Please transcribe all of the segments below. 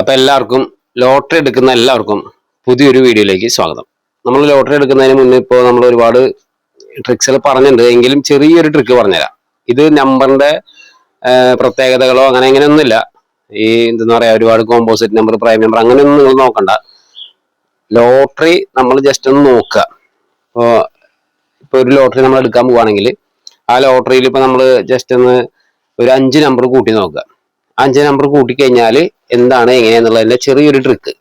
അപ്പൊ എല്ലാവർക്കും ലോട്ടറി എടുക്കുന്ന എല്ലാവർക്കും പുതിയൊരു വീഡിയോയിലേക്ക് സ്വാഗതം. നമ്മൾ ലോട്ടറി എടുക്കുന്നതിന് മുന്നേ ഇപ്പോൾ നമ്മൾ ഒരുപാട് ട്രിക്സുകൾ പറഞ്ഞിട്ടുണ്ട്. എങ്കിലും ചെറിയൊരു ട്രിക്ക് പറഞ്ഞുതരാം. ഇത് നമ്പറിന്റെ പ്രത്യേകതകളോ അങ്ങനെ അങ്ങനെയൊന്നുമില്ല ഈ എന്താ പറയാ ഒരുപാട് കോമ്പോസിറ്റ് നമ്പർ പ്രൈം നമ്പർ അങ്ങനെയൊന്നും നിങ്ങൾ നോക്കണ്ട. ലോട്ടറി നമ്മൾ ജസ്റ്റ് ഒന്ന് നോക്കുക. ഇപ്പോൾ ഇപ്പൊ ഒരു ലോട്ടറി നമ്മൾ എടുക്കാൻ പോവുകയാണെങ്കിൽ ആ ലോട്ടറിയിൽ ഇപ്പൊ നമ്മൾ ജസ്റ്റ് ഒന്ന് ഒരു അഞ്ച് നമ്പർ കൂട്ടി നോക്കുക. അഞ്ച് നമ്പർ കൂട്ടിക്കഴിഞ്ഞാൽ എന്താണ് എങ്ങനെയാന്നുള്ളതിന്റെ ചെറിയൊരു ട്രിക്ക്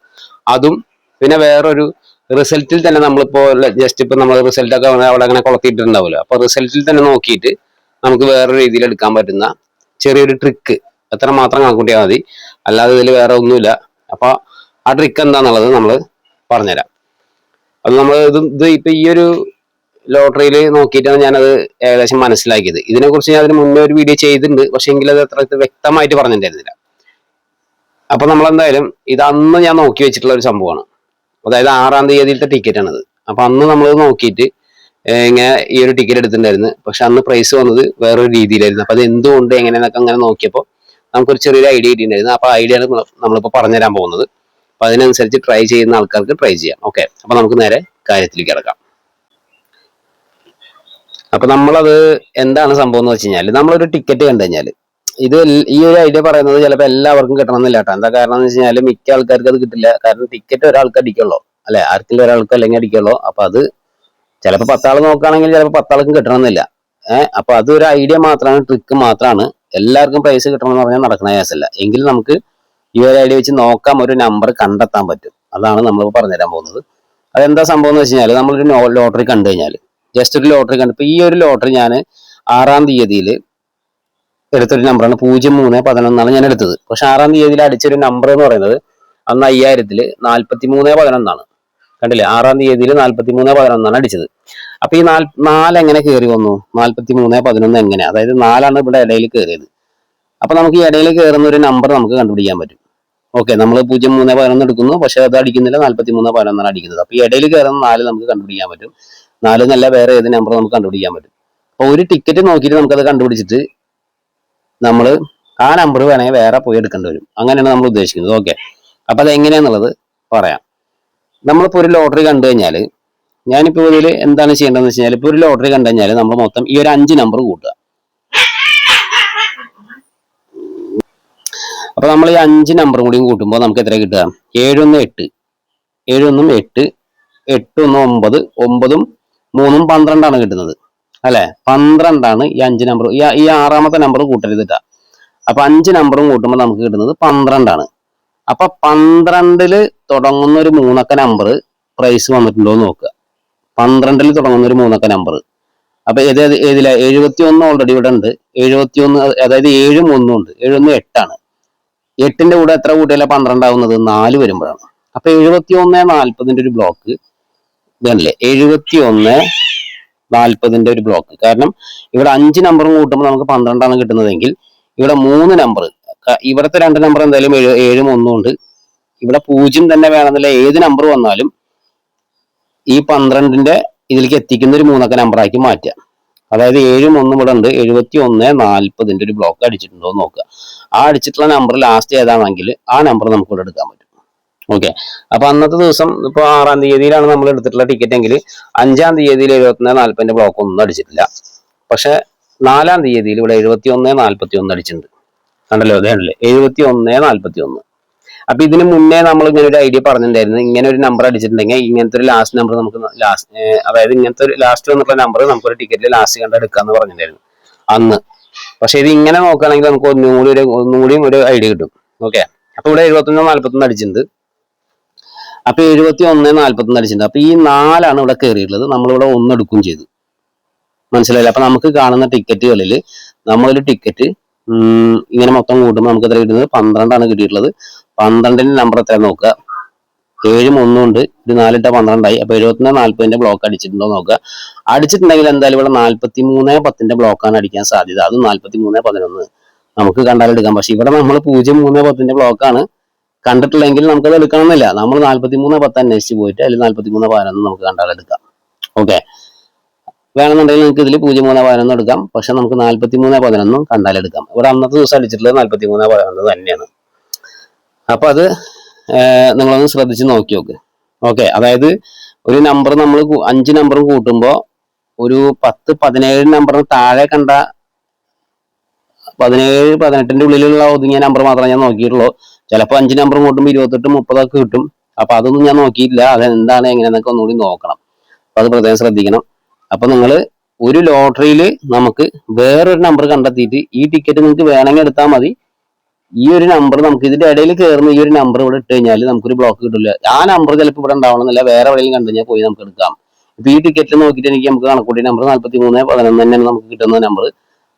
അതും പിന്നെ വേറൊരു റിസൾട്ടിൽ തന്നെ നമ്മളിപ്പോൾ ജസ്റ്റ് ഇപ്പോൾ നമ്മൾ റിസൾട്ടൊക്കെ അവിടെ അങ്ങനെ കുളത്തിയിട്ടുണ്ടാവുമല്ലോ. അപ്പോൾ റിസൾട്ടിൽ തന്നെ നോക്കിയിട്ട് നമുക്ക് വേറെ രീതിയിൽ എടുക്കാൻ പറ്റുന്ന ചെറിയൊരു ട്രിക്ക് അത്ര മാത്രം കണക്കൂട്ടിയാൽ മതി. അല്ലാതെ ഇതിൽ വേറെ ഒന്നുമില്ല. അപ്പോൾ ആ ട്രിക്ക് എന്താണെന്നുള്ളത് നമ്മൾ പറഞ്ഞുതരാം. അത് നമ്മൾ ഇത് ഇത് ഇപ്പം ഈ ഒരു ലോട്ടറിയിൽ നോക്കിയിട്ടാണ് ഞാനത് ഏകദേശം മനസ്സിലാക്കിയത്. ഇതിനെക്കുറിച്ച് ഞാൻ അതിന് മുന്നേ ഒരു വീഡിയോ ചെയ്തിട്ടുണ്ട്. പക്ഷെ എങ്കിൽ അത് അത്ര വ്യക്തമായിട്ട് പറഞ്ഞിട്ടുണ്ടായിരുന്നില്ല. അപ്പൊ നമ്മൾ എന്തായാലും ഇത് അന്ന് ഞാൻ നോക്കി വെച്ചിട്ടുള്ള ഒരു സംഭവമാണ്. അതായത് ആറാം തീയതിയിലത്തെ ടിക്കറ്റ് ആണത്. അപ്പൊ അന്ന് നമ്മൾ നോക്കിയിട്ട് ഇങ്ങനെ ഈ ഒരു ടിക്കറ്റ് എടുത്തിട്ടുണ്ടായിരുന്നു. പക്ഷെ അന്ന് പ്രൈസ് വന്നത് വേറൊരു രീതിയിലായിരുന്നു. അപ്പൊ അത് എന്തുകൊണ്ട് എങ്ങനെയെന്നൊക്കെ അങ്ങനെ നോക്കിയപ്പോൾ നമുക്കൊരു ചെറിയൊരു ഐഡിയ കിട്ടിയിട്ടുണ്ടായിരുന്നു. അപ്പൊ ഐഡിയ ആണ് നമ്മളിപ്പോൾ പറഞ്ഞുതരാൻ പോകുന്നത്. അപ്പൊ അതിനനുസരിച്ച് ട്രൈ ചെയ്യുന്ന ആൾക്കാർക്ക് ട്രൈ ചെയ്യാം. ഓക്കെ അപ്പൊ നമുക്ക് നേരെ കാര്യത്തിലേക്ക് കിടക്കാം. അപ്പൊ നമ്മളത് എന്താണ് സംഭവം എന്ന് വെച്ച് കഴിഞ്ഞാൽ നമ്മളൊരു ടിക്കറ്റ് കണ്ടു കഴിഞ്ഞാൽ ഇത് ഈ ഒരു ഐഡിയ പറയുന്നത് ചിലപ്പോൾ എല്ലാവർക്കും കിട്ടണമെന്നില്ല കേട്ടോ. എന്താ കാരണം എന്ന് വെച്ച് കഴിഞ്ഞാൽ മിക്ക ആൾക്കാർക്ക് അത് കിട്ടില്ല. കാരണം ടിക്കറ്റ് ഒരാൾക്ക് അടിക്കുള്ളൂ. അല്ലെ? ആർക്കെങ്കിലും ഒരാൾക്ക് അല്ലെങ്കിൽ അടിക്കുള്ളൂ. അപ്പൊ അത് ചിലപ്പോൾ പത്താൾ നോക്കുകയാണെങ്കിൽ ചിലപ്പോൾ പത്താൾക്കും കിട്ടണമെന്നില്ല. ഏഹ് അപ്പൊ ഒരു ഐഡിയ മാത്രമാണ് ട്രിക്ക് മാത്രമാണ്. എല്ലാവർക്കും പ്രൈസ് കിട്ടണമെന്ന് പറഞ്ഞാൽ നടക്കുന്ന കേസല്ല എങ്കിൽ നമുക്ക് ഈ ഒരു ഐഡിയ വെച്ച് നോക്കാം ഒരു നമ്പർ കണ്ടെത്താൻ പറ്റും. അതാണ് നമ്മൾ പറഞ്ഞുതരാൻ പോകുന്നത്. അതെന്താ സംഭവം എന്ന് വെച്ച് കഴിഞ്ഞാൽ നമ്മളൊരു ലോട്ടറി കണ്ടു കഴിഞ്ഞാൽ ജസ്റ്റ് ഒരു ലോട്ടറി കണ്ടു. ഈ ഒരു ലോട്ടറി ഞാൻ ആറാം തീയതിയിൽ എടുത്തൊരു നമ്പറാണ് പൂജ്യം മൂന്ന് പതിനൊന്നാണ് ഞാൻ എടുത്തത്. പക്ഷെ ആറാം തീയതിയിൽ അടിച്ചൊരു നമ്പർ എന്ന് പറയുന്നത് അന്ന് അയ്യായിരത്തിൽ നാൽപ്പത്തി മൂന്ന് പതിനൊന്നാണ്. കണ്ടില്ലേ? ആറാം തീയതിയിൽ നാൽപ്പത്തി മൂന്ന് പതിനൊന്നാണ് അടിച്ചത്. അപ്പൊ ഈ നാല് നാല് എങ്ങനെ കയറി വന്നു? നാൽപ്പത്തി മൂന്ന് പതിനൊന്ന് എങ്ങനെ? അതായത് നാലാണ് ഇവിടെ ഇടയിൽ കയറിയത് അപ്പൊ നമുക്ക് ഈ ഇടയിൽ കയറുന്ന ഒരു നമ്പർ നമുക്ക് കണ്ടുപിടിക്കാൻ പറ്റും. ഓക്കെ നമ്മൾ പൂജ്യം മൂന്ന് പതിനൊന്ന് എടുക്കുന്നു. പക്ഷെ അത് അടിക്കുന്നില്ല. നാൽപ്പത്തി മൂന്ന് പതിനൊന്നാണ് അടിക്കുന്നത്. അപ്പൊ ഈ ഇടയിൽ കയറുന്ന നാല് നമുക്ക് കണ്ടുപിടിക്കാൻ പറ്റും. നാല് നല്ല വേറെ ഏത് നമ്പർ നമുക്ക് കണ്ടുപിടിക്കാൻ പറ്റും. അപ്പൊ ഒരു ടിക്കറ്റ് നോക്കിയിട്ട് നമുക്കത് കണ്ടുപിടിച്ചിട്ട് നമ്മൾ ആ നമ്പർ വേണമെങ്കിൽ വേറെ പോയി എടുക്കേണ്ടി വരും. അങ്ങനെയാണ് നമ്മൾ ഉദ്ദേശിക്കുന്നത്. ഓക്കെ അപ്പോൾ അത് എങ്ങനെയാന്നുള്ളത് പറയാം. നമ്മളിപ്പോ ഒരു ലോട്ടറി കണ്ടു കഴിഞ്ഞാൽ ഞാനിപ്പോ ഇതിൽ എന്താണ് ചെയ്യേണ്ടതെന്ന് വെച്ച് കഴിഞ്ഞാൽ ഇപ്പൊ ഒരു ലോട്ടറി കണ്ടു കഴിഞ്ഞാൽ നമ്മൾ മൊത്തം ഈ ഒരു അഞ്ച് നമ്പർ കൂട്ടുക. അപ്പോൾ നമ്മൾ ഈ അഞ്ച് നമ്പറും കൂടിയും കൂട്ടുമ്പോൾ നമുക്ക് എത്ര കിട്ടുക? ഏഴൊന്ന് എട്ട്. ഏഴൊന്നും എട്ട്. എട്ടൊന്നും ഒമ്പത്. ഒമ്പതും മൂന്നും പന്ത്രണ്ടാണ് കിട്ടുന്നത്. അല്ലെ? പന്ത്രണ്ടാണ് ഈ അഞ്ച് നമ്പർ ഈ ആറാമത്തെ നമ്പർ കൂട്ടരുത് കേട്ടോ അപ്പൊ അഞ്ച് നമ്പറും കൂട്ടുമ്പോൾ നമുക്ക് കിട്ടുന്നത് പന്ത്രണ്ടാണ്. അപ്പൊ പന്ത്രണ്ടിൽ തുടങ്ങുന്ന ഒരു മൂന്നക്ക നമ്പർ പ്രൈസ് വന്നിട്ടുണ്ടോ എന്ന് നോക്കുക. പന്ത്രണ്ടിൽ തുടങ്ങുന്ന ഒരു മൂന്നക്ക നമ്പർ അപ്പൊ ഏതില ഏതിലാ? എഴുപത്തി ഒന്ന് ഓൾറെഡി ഇവിടെ ഉണ്ട്. എഴുപത്തി ഒന്ന് അതായത് ഏഴും ഒന്നും ഉണ്ട്. ഏഴൊന്നും എട്ടാണ്. എട്ടിന്റെ കൂടെ എത്ര കൂട്ടിയാലേ പന്ത്രണ്ടാവുന്നത്? നാല് വരുമ്പോഴാണ്. അപ്പൊ എഴുപത്തി ഒന്ന് നാൽപ്പതിന്റെ ഒരു ബ്ലോക്ക് ഇതല്ലേ? എഴുപത്തി ഒന്ന് നാൽപ്പതിന്റെ ഒരു ബ്ലോക്ക് കാരണം ഇവിടെ അഞ്ച് നമ്പറും കൂട്ടുമ്പോൾ നമുക്ക് പന്ത്രണ്ടാണ് കിട്ടുന്നതെങ്കിൽ ഇവിടെ മൂന്ന് നമ്പർ ഇവിടുത്തെ രണ്ട് നമ്പർ എന്തായാലും ഏഴ് ഏഴും ഒന്നും ഉണ്ട്. ഇവിടെ പൂജ്യം തന്നെ വേണമെന്നില്ല. ഏത് നമ്പർ വന്നാലും ഈ പന്ത്രണ്ടിന്റെ ഇതിലേക്ക് എത്തിക്കുന്ന ഒരു മൂന്നക്ക നമ്പറാക്കി മാറ്റാം അതായത് ഏഴും ഒന്നും ഇവിടെ ഉണ്ട്. എഴുപത്തി ഒന്ന് നാൽപ്പതിന്റെ ഒരു ബ്ലോക്ക് അടിച്ചിട്ടുണ്ടോ എന്ന് നോക്കുക. ആ അടിച്ചിട്ടുള്ള നമ്പർ ലാസ്റ്റ് ഏതാണെങ്കിൽ ആ നമ്പർ നമുക്ക് ഇവിടെ എടുക്കാൻ പറ്റും. ഓക്കെ അപ്പൊ അന്നത്തെ ദിവസം ഇപ്പൊ ആറാം തീയതിയിലാണ് നമ്മൾ എടുത്തിട്ടുള്ള ടിക്കറ്റ് എങ്കിൽ അഞ്ചാം തീയതിയിൽ എഴുപത്തിനാല് നാൽപ്പതിന്റെ ബ്ലോക്ക് ഒന്നും അടിച്ചിട്ടില്ല. പക്ഷെ നാലാം തീയതിയിൽ ഇവിടെ എഴുപത്തി ഒന്ന് നാൽപ്പത്തി ഒന്ന് അടിച്ചിട്ടുണ്ട്. കണ്ടല്ലോ അതേണല്ലേ എഴുപത്തി ഒന്ന് നാൽപ്പത്തി ഒന്ന് അപ്പൊ ഇതിന് മുന്നേ നമ്മൾ ഇങ്ങനെ ഒരു ഐഡിയ പറഞ്ഞിട്ടുണ്ടായിരുന്നു. ഇങ്ങനെ ഒരു നമ്പർ അടിച്ചിട്ടുണ്ടെങ്കിൽ ഇങ്ങനത്തെ ഒരു ലാസ്റ്റ് നമ്പർ നമുക്ക് ലാസ്റ്റ് അതായത് ഇങ്ങനത്തെ ഒരു ലാസ്റ്റ് വന്നിട്ടുള്ള നമ്പർ നമുക്ക് ഒരു ടിക്കറ്റിൽ ലാസ്റ്റ് കണ്ട് എടുക്കാന്ന് പറഞ്ഞിട്ടുണ്ടായിരുന്നു അന്ന്. പക്ഷെ ഇത് ഇങ്ങനെ നോക്കുകയാണെങ്കിൽ നമുക്ക് ഒന്നും കൂടി ഒരു ഒന്നും കൂടിയും ഒരു ഐഡിയ കിട്ടും. ഓക്കെ അപ്പൊ ഇവിടെ എഴുപത്തൊന്ന് നാല്പത്തൊന്ന് അടിച്ചിട്ടുണ്ട്. അപ്പൊ എഴുപത്തി ഒന്ന് നാൽപ്പത്തൊന്ന് അടിച്ചിട്ടുണ്ട്. അപ്പൊ ഈ നാലാണ് ഇവിടെ കയറിയിട്ടുള്ളത് നമ്മളിവിടെ ഒന്ന് എടുക്കുകയും ചെയ്തു. മനസ്സിലായില്ല? അപ്പൊ നമുക്ക് കാണുന്ന ടിക്കറ്റുകളിൽ നമ്മളൊരു ടിക്കറ്റ് ഇങ്ങനെ മൊത്തം കൂട്ടുമ്പോൾ നമുക്ക് എത്ര കിട്ടുന്നത്? പന്ത്രണ്ടാണ് കിട്ടിയിട്ടുള്ളത്. പന്ത്രണ്ടിന്റെ നമ്പർ എത്ര നോക്കുക. ഏഴും ഒന്നും ഉണ്ട്. ഇത് നാലിട്ട പന്ത്രണ്ടായി. അപ്പൊ എഴുപത്തിനാല് നാല്പതിന്റെ ബ്ലോക്ക് അടിച്ചിട്ടുണ്ടോ നോക്കുക. അടിച്ചിട്ടുണ്ടെങ്കിൽ എന്തായാലും ഇവിടെ നാല്പത്തി മൂന്ന് പത്തിന്റെ ബ്ലോക്കാണ് അടിക്കാൻ സാധ്യത. അത് നാല്പത്തി മൂന്ന് പതിനൊന്ന്. നമുക്ക് കണ്ടാലെടുക്കാം പക്ഷെ ഇവിടെ നമ്മൾ പൂജ്യം മൂന്ന് പത്തിന്റെ ബ്ലോക്കാണ് കണ്ടിട്ടില്ലെങ്കിൽ നമുക്കത് എടുക്കണമെന്നില്ല. നമ്മൾ നാല്പത്തി മൂന്ന് പത്ത് അന്വേഷിച്ച് പോയിട്ട് അതിൽ നാല്പത്തി മൂന്ന് പതിനൊന്ന് നമുക്ക് കണ്ടാൽ എടുക്കാം. ഓക്കെ വേണമെന്നുണ്ടെങ്കിൽ നിങ്ങൾക്ക് ഇതിൽ പൂജ്യം മൂന്ന് പതിനൊന്ന് എടുക്കാം. പക്ഷെ നമുക്ക് നാല്പത്തി മൂന്ന് പതിനൊന്നും കണ്ടാൽ എടുക്കാം. ഇവിടെ അന്നത്തെ ദിവസം അടിച്ചിട്ടുള്ളത് നാല്പത്തി മൂന്ന് പതിനൊന്ന് തന്നെയാണ്. അപ്പൊ അത് നിങ്ങളൊന്ന് ശ്രദ്ധിച്ച് നോക്കി നോക്ക്. ഓക്കെ അതായത് ഒരു നമ്പർ നമ്മൾ അഞ്ച് നമ്പറും കൂട്ടുമ്പോൾ ഒരു പത്ത് പതിനേഴ് നമ്പറിന് താഴെ കണ്ട പതിനേഴ് പതിനെട്ടിന്റെ ഉള്ളിലുള്ള ഒതുങ്ങിയ നമ്പർ മാത്രമേ ഞാൻ നോക്കിയിട്ടുള്ളൂ. ചിലപ്പോൾ അഞ്ച് നമ്പർ കൂട്ടുമ്പോൾ ഇരുപത്തെട്ട് മുപ്പതൊക്കെ കിട്ടും. അപ്പൊ അതൊന്നും ഞാൻ നോക്കിയിട്ടില്ല. അത് എന്താണ് എങ്ങനെയെന്നൊക്കെ ഒന്നുകൂടി നോക്കണം. അപ്പൊ അത് പ്രത്യേകം ശ്രദ്ധിക്കണം. അപ്പൊ നിങ്ങൾ ഒരു ലോട്ടറിയിൽ നമുക്ക് വേറൊരു നമ്പർ കണ്ടെത്തിയിട്ട് ഈ ടിക്കറ്റ് നിങ്ങൾക്ക് വേണമെങ്കിൽ എടുത്താൽ മതി. ഈ ഒരു നമ്പർ നമുക്ക് ഇതിന്റെ ഇടയിൽ കയറുന്ന ഈ ഒരു നമ്പർ ഇവിടെ ഇട്ട് കഴിഞ്ഞാൽ നമുക്കൊരു ബ്ലോക്ക് കിട്ടില്ല ആ നമ്പർ ചിലപ്പോൾ ഇവിടെ ഉണ്ടാവണമെന്നില്ല. വേറെ എവിടെയെങ്കിലും കണ്ടു കഴിഞ്ഞാൽ പോയി നമുക്ക് എടുക്കാം. ഇപ്പൊ ഈ ടിക്കറ്റിൽ നോക്കിയിട്ട് എനിക്ക് നമുക്ക് കണക്കൂട്ടി നമ്പർ നാല്പത്തി മൂന്ന് പതിനൊന്ന് തന്നെയാണ് നമുക്ക് കിട്ടുന്ന നമ്പർ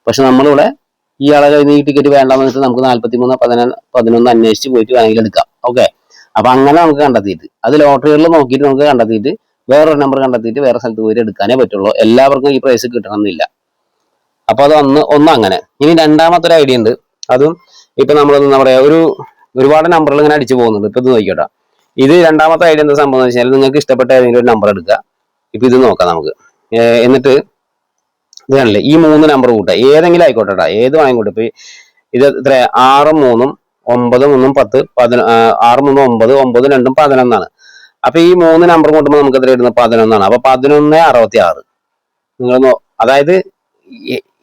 പക്ഷെ നമ്മളിവിടെ ആളെ കയ്യിൽ ഈ ടിക്കറ്റ് വേണ്ടെന്ന് വെച്ചാൽ നമുക്ക് നാല്പത്തി മൂന്ന് പതിനൊന്ന് പതിനൊന്ന് അന്വേഷിച്ച് പോയിട്ട് വേണമെങ്കിൽ എടുക്കാം. ഓക്കെ അപ്പൊ അങ്ങനെ നമുക്ക് കണ്ടെത്തിയിട്ട് അത് ലോട്ടറികളിൽ നോക്കിയിട്ട് നമുക്ക് കണ്ടെത്തിയിട്ട് വേറൊരു നമ്പർ കണ്ടെത്തിയിട്ട് വേറെ സ്ഥലത്ത് പോയിട്ട് എടുക്കാനേ പറ്റുള്ളൂ. എല്ലാവർക്കും ഈ പ്രൈസ് കിട്ടണമെന്നില്ല. അപ്പൊ അത് ഒന്ന് ഒന്ന് അങ്ങനെ. ഇനി രണ്ടാമത്തെ ഒരു ഐഡിയ ഉണ്ട്. അതും ഇപ്പൊ നമ്മൾ എന്താ പറയാ ഒരു ഒരുപാട് നമ്പറുകൾ ഇങ്ങനെ അടിച്ചു പോകുന്നുണ്ട്. ഇപ്പൊ ഇത് നോക്കിയോട്ടാ ഇത് രണ്ടാമത്തെ ഐഡിയ എന്താ സംഭവം എന്ന് വെച്ചാൽ നിങ്ങൾക്ക് ഇഷ്ടപ്പെട്ട ഏതെങ്കിലും ഒരു നമ്പർ എടുക്കുക. ഇപ്പൊ ഇത് നോക്കാം നമുക്ക്. എന്നിട്ട് ഇത് കാണില്ലേ ഈ മൂന്ന് നമ്പർ കൂട്ടുക. ഏതെങ്കിലും ആയിക്കോട്ടെ ട്ടാ, ഏത് വേണമെങ്കിൽ ഇപ്പൊ ഇത് ഇത്ര ആറും മൂന്നും ഒമ്പത് മൂന്നും പത്ത് പതിന ആറ് മൂന്നും ഒമ്പത് ഒമ്പത് രണ്ടും പതിനൊന്നാണ്. അപ്പൊ ഈ മൂന്ന് നമ്പർ കൂട്ടുമ്പോൾ നമുക്ക് എത്ര കിട്ടുന്നത്? പതിനൊന്നാണ്. അപ്പൊ പതിനൊന്ന് അറുപത്തി ആറ് നിങ്ങൾ അതായത്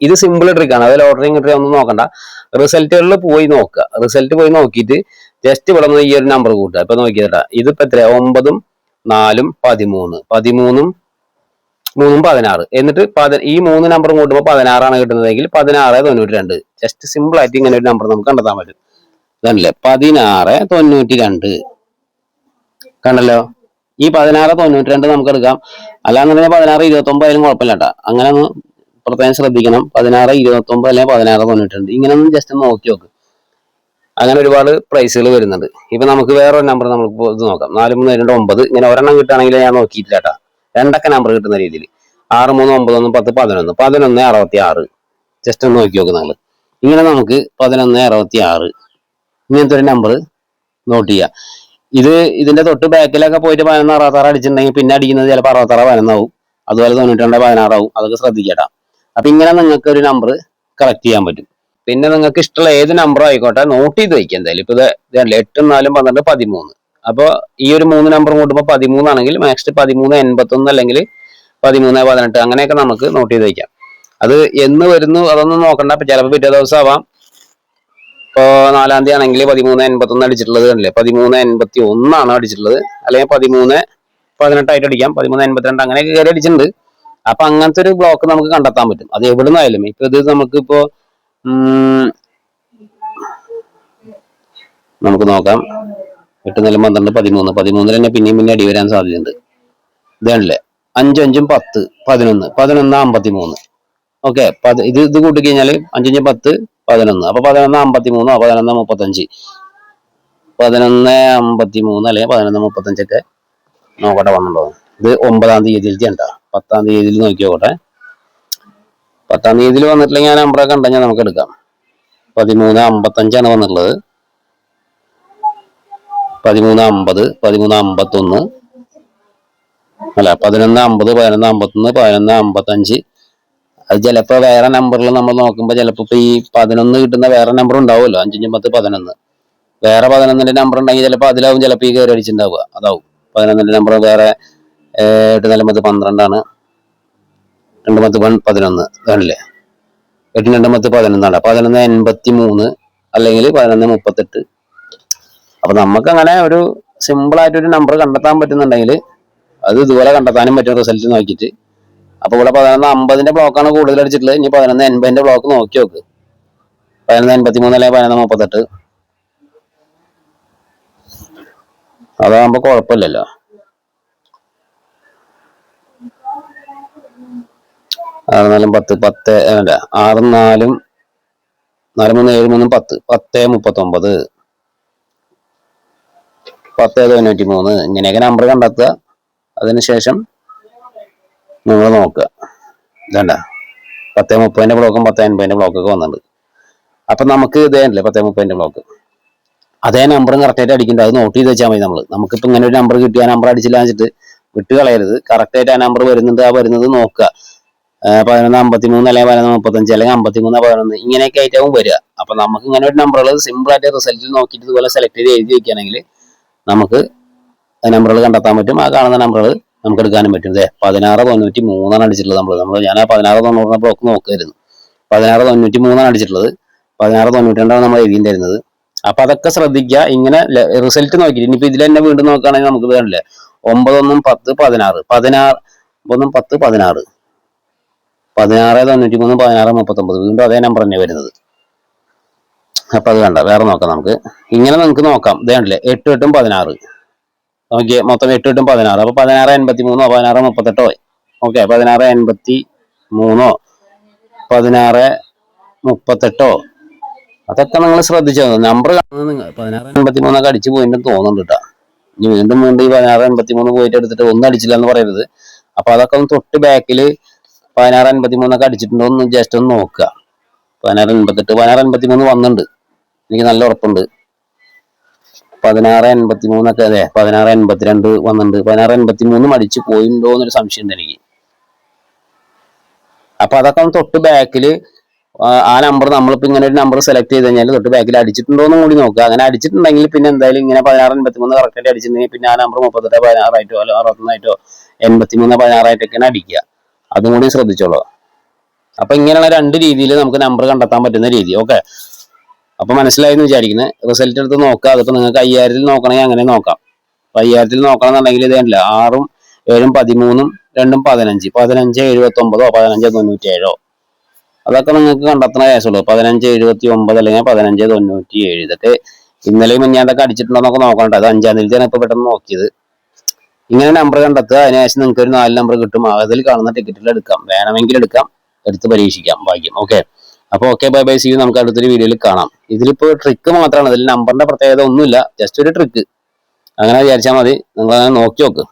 ഇത് സിമ്പിൾ ട്രിക്കാണ് അത് ലോട്ടറി കിട്ടിയ ഒന്നും നോക്കണ്ട. റിസൾട്ടുകളിൽ പോയി നോക്കുക. റിസൾട്ട് പോയി നോക്കിയിട്ട് ജസ്റ്റ് ഇവിടെ നിന്ന് ഈ ഒരു നമ്പർ കൂട്ടുക. ഇപ്പൊ നോക്കിയതാ. ഇതിപ്പോ എത്ര ഒമ്പതും നാലും പതിമൂന്ന്. പതിമൂന്നും മൂന്നും പതിനാറ്. എന്നിട്ട് ഈ മൂന്ന് നമ്പറും കൂട്ടുമ്പോൾ പതിനാറാണ് കിട്ടുന്നതെങ്കിൽ പതിനാറ് തൊണ്ണൂറ്റി രണ്ട് ജസ്റ്റ് സിമ്പിൾ ആയിട്ട് ഇങ്ങനെ ഒരു നമ്പർ നമുക്ക് കണ്ടെത്താൻ പറ്റും. ഇതല്ലേ? പതിനാറ് തൊണ്ണൂറ്റി രണ്ട് കണ്ടല്ലോ? ഈ പതിനാറ് തൊണ്ണൂറ്റി രണ്ട് നമുക്ക് എടുക്കാം. അല്ലാന്നുണ്ടെങ്കിൽ പതിനാറ് ഇരുപത്തൊമ്പത് ആയാലും കുഴപ്പമില്ല കേട്ടോ. അങ്ങനെ ഒന്ന് പ്രത്യേകം ശ്രദ്ധിക്കണം. പതിനാറ് ഇരുപത്തൊമ്പത് അല്ലെങ്കിൽ പതിനാറ് തൊണ്ണൂറ്റി രണ്ട് ഇങ്ങനെ ഒന്ന് ജസ്റ്റ് നോക്കി നോക്ക്. അങ്ങനെ ഒരുപാട് പ്രൈസുകൾ വരുന്നുണ്ട്. ഇപ്പൊ നമുക്ക് വേറൊരു നമ്പർ നമുക്ക് ഇത് നോക്കാം. നാല് മൂന്ന് രണ്ട് ഒമ്പത്. ഇങ്ങനെ ഒരെണ്ണം കിട്ടുകയാണെങ്കിൽ ഞാൻ നോക്കിയിട്ടില്ല കേട്ടാ. രണ്ടൊക്കെ നമ്പർ കിട്ടുന്ന രീതിയിൽ. ആറ് മൂന്ന് ഒമ്പത് ഒന്ന് പത്ത് പതിനൊന്ന്. പതിനൊന്ന് അറുപത്തി ആറ് ജസ്റ്റ് ഒന്ന് നോക്കി നോക്ക് നിങ്ങൾ ഇങ്ങനെ നമുക്ക് പതിനൊന്ന് അറുപത്തി ആറ് ഇങ്ങനത്തെ ഒരു നമ്പർ നോട്ട് ചെയ്യുക ഇത് ഇതിന്റെ തൊട്ട് ബാക്കിലൊക്കെ പോയിട്ട് പതിനൊന്ന് അറുപത്താറ് അടിച്ചിട്ടുണ്ടെങ്കിൽ പിന്നെ അടിക്കുന്നത് ചിലപ്പോൾ അറുപത്താറ് പതിനൊന്നാവും. അതുപോലെ തൊണ്ണൂറ്റി രണ്ട് പതിനാറാവും. അതൊക്കെ ശ്രദ്ധിക്കട്ടാ. അപ്പൊ ഇങ്ങനെ നിങ്ങൾക്ക് ഒരു നമ്പർ കളക്ട് ചെയ്യാൻ പറ്റും. പിന്നെ നിങ്ങൾക്ക് ഇഷ്ടമുള്ള ഏത് നമ്പർ ആയിക്കോട്ടെ നോട്ട് ചെയ്ത് വയ്ക്കുക എന്തായാലും ഇപ്പൊ ഇത് എട്ടും നാലും പന്ത്രണ്ട് പതിമൂന്ന്. അപ്പൊ ഈ ഒരു മൂന്ന് നമ്പർ കൂട്ടുമ്പോൾ പതിമൂന്നാണെങ്കിൽ മാക്സ്റ്റ് പതിമൂന്ന് എൺപത്തി ഒന്ന് അല്ലെങ്കിൽ പതിമൂന്ന് പതിനെട്ട് അങ്ങനെയൊക്കെ നമുക്ക് നോട്ട് ചെയ്ത് വയ്ക്കാം അത് എന്ന് വരുന്നു അതൊന്നും നോക്കണ്ട. ഇപ്പൊ ചിലപ്പോൾ പിറ്റേ ദിവസം ആവാം. ഇപ്പോ നാലാം തീയതി ആണെങ്കിൽ പതിമൂന്ന് എൺപത്തി ഒന്ന് അടിച്ചിട്ടുള്ളത് അല്ലേ പതിമൂന്ന് എൺപത്തി ഒന്നാണ് അടിച്ചിട്ടുള്ളത്. അല്ലെങ്കിൽ പതിമൂന്ന് പതിനെട്ടായിട്ട് അടിക്കാം. പതിമൂന്ന് എൺപത്തിരണ്ട് അങ്ങനെയൊക്കെ കയറി അടിച്ചിട്ടുണ്ട്. അപ്പൊ അങ്ങനത്തെ ഒരു ബ്ലോക്ക് നമുക്ക് കണ്ടെത്താൻ പറ്റും. അത് എവിടെ നിന്നായാലും ഇപ്പൊ ഇത് നമുക്കിപ്പോ ഉം, നമുക്ക് നോക്കാം. എട്ട് നില പന്ത്രണ്ട് പതിമൂന്ന്. പതിമൂന്നിൽ തന്നെ പിന്നെയും പിന്നെ അടി വരാൻ സാധ്യതയുണ്ട്. ഇതാണല്ലേ അഞ്ചും അഞ്ചും പത്ത് പതിനൊന്ന്. പതിനൊന്ന് അമ്പത്തി മൂന്ന് ഓക്കെ ഇത് ഇത് കൂട്ടി കഴിഞ്ഞാൽ അഞ്ചഞ്ച് പത്ത് പതിനൊന്ന്. അപ്പൊ പതിനൊന്ന് അമ്പത്തി മൂന്ന് പതിനൊന്ന് മുപ്പത്തഞ്ച്. പതിനൊന്ന് അമ്പത്തി മൂന്ന് അല്ലെ പതിനൊന്ന് മുപ്പത്തഞ്ചൊക്കെ നോക്കട്ടെ വന്നിട്ടുണ്ടോ ഇത് ഒമ്പതാം തീയതിയിലേക്ക് ഉണ്ടാ പത്താം തീയതിയിൽ നോക്കി നോക്കട്ടെ. പത്താം തീയതിയിൽ വന്നിട്ടില്ലെങ്കിൽ ഞാൻ നമ്പറൊക്കെ ഉണ്ടെങ്കിൽ നമുക്ക് എടുക്കാം. പതിമൂന്ന് അമ്പത്തഞ്ചാണ് വന്നിട്ടുള്ളത്. പതിമൂന്ന് അമ്പത് പതിമൂന്ന് അമ്പത്തൊന്ന് അല്ല പതിനൊന്ന് അമ്പത് പതിനൊന്ന് അമ്പത്തൊന്ന് പതിനൊന്ന് അമ്പത്തഞ്ച് അത് ചിലപ്പോ വേറെ നമ്പറിൽ നമ്മൾ നോക്കുമ്പോൾ ചിലപ്പോ ഇപ്പൊ ഈ പതിനൊന്ന് കിട്ടുന്ന വേറെ നമ്പർ ഉണ്ടാവുമല്ലോ അഞ്ചഞ്ചും പത്ത് പതിനൊന്ന്. വേറെ പതിനൊന്നിന്റെ നമ്പർ ഉണ്ടെങ്കിൽ ചിലപ്പോൾ അതിലാവും ചിലപ്പോൾ ഈ കയറി അടിച്ചിട്ടുണ്ടാവുക അതാവും. പതിനൊന്നിന്റെ നമ്പർ വേറെ എട്ട് നാല് പത്ത് പന്ത്രണ്ടാണ്. രണ്ട് പത്ത് പതിനൊന്ന്. അതാണല്ലേ എട്ടിന് രണ്ട് പത്ത് പതിനൊന്നാണ്. പതിനൊന്ന് എൺപത്തി മൂന്ന് അല്ലെങ്കിൽ പതിനൊന്ന് മുപ്പത്തെട്ട്. അപ്പൊ നമുക്ക് അങ്ങനെ ഒരു സിമ്പിൾ ആയിട്ട് ഒരു നമ്പർ കണ്ടെത്താൻ പറ്റുന്നുണ്ടെങ്കിൽ അത് ഇതുപോലെ കണ്ടെത്താനും പറ്റും റിസൾട്ട് നോക്കിയിട്ട്. അപ്പൊ ഇവിടെ പതിനൊന്ന് അമ്പതിന്റെ ബ്ലോക്കാണ് കൂടുതൽ അടിച്ചിട്ടുള്ളത്. ഇനി പതിനൊന്ന് എൺപതിന്റെ ബ്ലോക്ക് നോക്കി നോക്ക്. പതിനൊന്ന് എൺപത്തി മൂന്ന് അല്ലെങ്കിൽ പതിനൊന്ന് മുപ്പത്തെട്ട്? അതാകുമ്പോ കുഴപ്പമില്ലല്ലോ. ആറ് നാലും പത്ത് പത്ത് അല്ല ആറും നാലും നാല് മൂന്ന് ഏഴ് മൂന്നും പത്ത് പത്ത് മുപ്പത്തൊമ്പത്. പത്ത് തൊണ്ണൂറ്റി മൂന്ന് ഇങ്ങനെയൊക്കെ നമ്പർ കണ്ടെത്തുക. അതിനുശേഷം നിങ്ങൾ നോക്കുക. ഇതണ്ട? പത്ത് മുപ്പതിന്റെ ബ്ലോക്കും പത്ത് അൻപതിന്റെ ബ്ലോക്കൊക്കെ വന്നിട്ടുണ്ട്. അപ്പം നമുക്ക് ഇതേ അല്ലേ പത്ത് മുപ്പതിന്റെ ബ്ലോക്ക് അതേ നമ്പറും കറക്റ്റായിട്ട് അടിക്കണ്ട. അത് നോട്ട് ചെയ്ത് വെച്ചാൽ മതി നമ്മൾ നമുക്കിപ്പോൾ ഇങ്ങനെ ഒരു നമ്പർ കിട്ടി ആ നമ്പർ അടിച്ചില്ല വെച്ചിട്ട് വിട്ട് കളയരുത്. കറക്റ്റായിട്ട് ആ നമ്പർ വരുന്നുണ്ട് ആ വരുന്നത് നോക്കുക. പതിനൊന്ന് അമ്പത്തി മൂന്ന് അല്ലെങ്കിൽ പതിനൊന്ന് മുപ്പത്തഞ്ച് അല്ലെങ്കിൽ അമ്പത്തി മൂന്ന് പതിനൊന്ന് ഇങ്ങനെയൊക്കെ ആയിട്ടാവും വരിക. അപ്പം നമുക്ക് ഇങ്ങനെ ഒരു നമ്പറുകൾ സിമ്പിൾ ആയിട്ട് റിസൾട്ടിൽ നോക്കിയിട്ട് ഇതുപോലെ സെലക്ട് ചെയ്ത് എഴുതി വെക്കുകയാണെങ്കിൽ നമുക്ക് നമ്പറുകൾ കണ്ടെത്താൻ പറ്റും. ആ കാണുന്ന നമ്പറുകൾ നമുക്ക് എടുക്കാനും പറ്റും. അതെ പതിനാറ് തൊണ്ണൂറ്റി മൂന്നാണ് അടിച്ചിട്ടുള്ളത് നമ്മൾ നമ്മൾ ഞാൻ ആ പതിനാറ് തൊണ്ണൂറിന് ബ്ലോക്ക് നോക്കുമായിരുന്നു പതിനാറ് തൊണ്ണൂറ്റി മൂന്നാണ് അടിച്ചിട്ടുള്ളത്. പതിനാറ് തൊണ്ണൂറ്റി രണ്ടാണ് നമ്മൾ എഴുതിയിട്ടുണ്ടായിരുന്നത് അപ്പൊ അതൊക്കെ ശ്രദ്ധിക്കുക. ഇങ്ങനെ റിസൾട്ട് നോക്കി ഇനിയിപ്പോ ഇതിൽ തന്നെ വീണ്ടും നോക്കുകയാണെങ്കിൽ നമുക്ക് കാണില്ല ഒമ്പതൊന്നും പത്ത് പതിനാറ്. പതിനാറ് ഒമ്പതൊന്നും പത്ത് പതിനാറ്. പതിനാറ് തൊണ്ണൂറ്റി മൂന്ന് പതിനാറ് മുപ്പത്തൊമ്പത്. വീണ്ടും അതേ നമ്പർ തന്നെ വരുന്നത്. അപ്പൊ അത് വേണ്ട വേറെ നോക്കാം നമുക്ക്. ഇങ്ങനെ നമുക്ക് നോക്കാം. ഇത് കണ്ടില്ലേ എട്ട് എട്ടും പതിനാറ്. ഓക്കെ മൊത്തം എട്ട് എട്ടും പതിനാറ്. അപ്പൊ പതിനാറ് എൺപത്തി മൂന്നോ പതിനാറ് മുപ്പത്തെട്ടോ ഓക്കെ പതിനാറ് എൺപത്തി മൂന്നോ പതിനാറ് മുപ്പത്തെട്ടോ. അതൊക്കെ നിങ്ങൾ ശ്രദ്ധിച്ചോ നമ്പർ കാണുന്നത് നിങ്ങൾ പതിനാറ് എൺപത്തി മൂന്നൊക്കെ അടിച്ചു പോയിട്ടുണ്ടെന്ന് തോന്നുന്നുണ്ട് കേട്ടോ. ഇനി വീണ്ടും വീണ്ടും ഈ പതിനാറ് എൺപത്തി മൂന്ന് പോയിട്ട് എടുത്തിട്ട് ഒന്നും അടിച്ചില്ല എന്ന് പറയരുത്. അപ്പൊ അതൊക്കെ ഒന്ന് തൊട്ട് ബാക്കിൽ പതിനാറ് എൺപത്തി മൂന്നൊക്കെ അടിച്ചിട്ടുണ്ടോ എന്ന് ജസ്റ്റ് ഒന്ന് നോക്കുക. പതിനാറ് എൺപത്തെട്ട് പതിനാറ് എൺപത്തി മൂന്ന് വന്നിട്ടുണ്ട്. എനിക്ക് നല്ല ഉറപ്പുണ്ട്. പതിനാറ് എൺപത്തി മൂന്നൊക്കെ അതെ പതിനാറ് എൺപത്തിരണ്ട് വന്നിട്ടുണ്ട്. പതിനാറ് എൺപത്തി മൂന്നും അടിച്ചു പോയിണ്ടോ എന്നൊരു സംശയം ഉണ്ട് എനിക്ക്. അപ്പൊ അതൊക്കെ തൊട്ട് ബാക്കിൽ ആ നമ്പർ നമ്മളിപ്പോ ഇങ്ങനെ ഒരു നമ്പർ സെലക്ട് ചെയ്ത് കഴിഞ്ഞാൽ തൊട്ട് ബാക്കിൽ അടിച്ചിട്ടുണ്ടോ എന്ന് കൂടി നോക്കുക. അങ്ങനെ അടിച്ചിട്ടുണ്ടെങ്കിൽ പിന്നെ എന്തായാലും ഇങ്ങനെ പതിനാറ് എൺപത്തി മൂന്ന് കറക്റ്റായിട്ട് അടിച്ചിട്ടുണ്ടെങ്കിൽ പിന്നെ ആ നമ്പർ മുപ്പത്തെട്ട് പതിനാറായിട്ടോ അല്ല അറുപത്തൊന്നായിട്ടോ എൺപത്തി മൂന്ന് പതിനാറായിട്ടൊക്കെയാണ് അടിക്കുക. അതും കൂടി ശ്രദ്ധിച്ചോളൂ അപ്പൊ ഇങ്ങനെയുള്ള രണ്ട് രീതിയിൽ നമുക്ക് നമ്പർ കണ്ടെത്താൻ പറ്റുന്ന രീതി. ഓക്കെ അപ്പൊ മനസ്സിലായെന്ന് വിചാരിക്കുന്നത് റിസൾട്ട് എടുത്ത് നോക്കുക അതിപ്പോ നിങ്ങൾക്ക് അയ്യായിരത്തിൽ നോക്കണമെങ്കിൽ അങ്ങനെ നോക്കാം. അപ്പൊ അയ്യായിരത്തിൽ നോക്കണം എന്നുണ്ടെങ്കിൽ ഇത് കണ്ടില്ല? ആറും ഏഴും പതിമൂന്നും രണ്ടും പതിനഞ്ച്. പതിനഞ്ച് എഴുപത്തി ഒമ്പതോ പതിനഞ്ച് തൊണ്ണൂറ്റി ഏഴോ അതൊക്കെ നിങ്ങൾക്ക് കണ്ടെത്തുന്ന കേസുള്ളൂ പതിനഞ്ച് എഴുപത്തി ഒമ്പത് അല്ലെങ്കിൽ പതിനഞ്ച് തൊണ്ണൂറ്റി ഏഴ് ഇതൊക്കെ ഇന്നലെയും മുന്നാണ്ടൊക്കെ അടിച്ചിട്ടുണ്ടോന്നൊക്കെ നോക്കണ്ട അത് അഞ്ചാം തീയതിയാണ് ഇപ്പൊ പെട്ടെന്ന് നോക്കിയത്. ഇങ്ങനെ നമ്പർ കണ്ടെത്തുക. അതിനുശേഷം നിങ്ങൾക്ക് ഒരു നാല് നമ്പർ കിട്ടും. അതിൽ കാണുന്ന ടിക്കറ്റിൽ എടുക്കാം. വേണമെങ്കിൽ എടുക്കാം. എടുത്ത് പരീക്ഷിക്കാം. ഭാഗ്യം. ഓക്കെ അപ്പൊ ഓക്കെ ബൈ ബൈ സി നമുക്ക് അടുത്തൊരു വീഡിയോയിൽ കാണാം. ഇതിലിപ്പോ ട്രിക്ക് മാത്രമാണ് ഇതിൽ നമ്പറിന്റെ പ്രത്യേകത ഒന്നുമില്ല. ജസ്റ്റ് ഒരു ട്രിക്ക് അങ്ങനെ വിചാരിച്ചാൽ മതി. നിങ്ങൾ നോക്കി നോക്ക്.